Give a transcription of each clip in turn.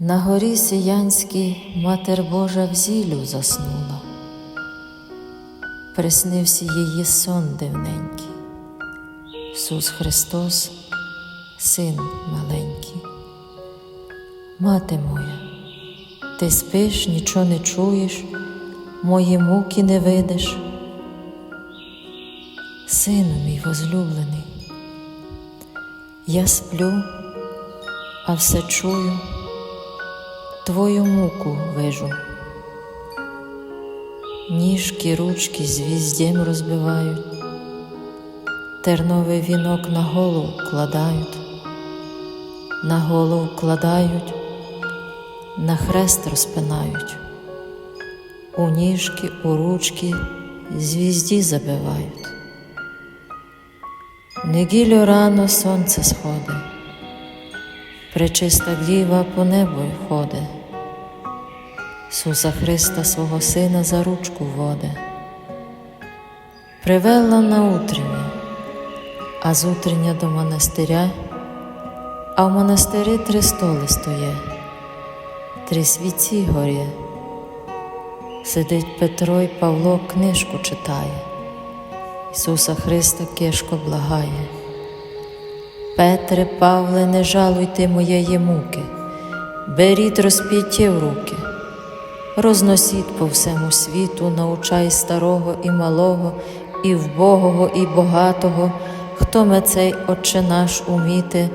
На горі Сіянській Матер Божа в зілю заснула, приснився її сон дивненький, Ісус Христос, Син маленький. Мати моя, ти спиш, нічого не чуєш, мої муки не видиш. Сину мій возлюблений, я сплю, а все чую, твою муку вижу. Ніжки, ручки звіздєм розбивають, терновий вінок на голову кладають, на голову кладають, на хрест розпинають, у ніжки, у ручки звізді забивають. Неділю рано сонце сходить, пречиста діва по небу ходить, Ісуса Христа свого Сина за ручку воде, привела на утрення, а з утрення до монастиря, а в монастирі три столи стоє, три свіці горє. Сидить Петро й Павло книжку читає. Ісуса Христа кишко благає. Петре, Павле, не жалуйте моєї муки, беріть розпіття в руки, розносіть по всему світу, научай старого і малого, і вбогого, і богатого, хто ме цей Отче наш уміти,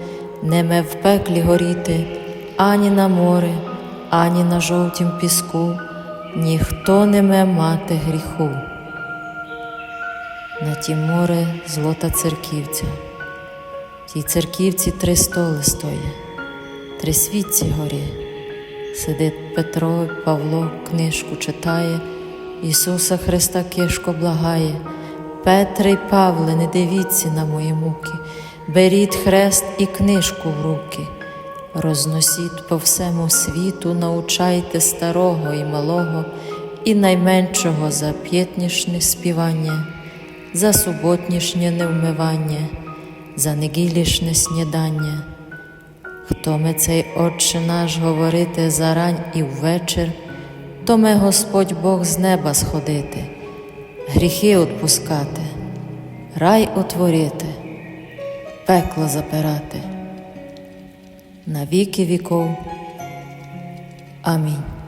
не ме в пеклі горіти, ані на море, ані на жовтім піску, ніхто не ме мати гріху. На тім море злота церківця, в тій церківці три столи стоє, три світці горі. Сидить Петро, Павло, книжку читає, Ісуса Христа кишко благає. Петре й Павле, не дивіться на мої муки, беріть хрест і книжку в руки, розносіть по всему світу, научайте старого і малого, і найменшого за п'ятнішне співання за суботнішнє невмивання, за неділішнє снідання. Хто ми цей Отче наш говорити зарань і ввечір, то ме Господь Бог з неба сходити, гріхи отпускати, рай отворити, пекло запирати. На віки віков. Амінь.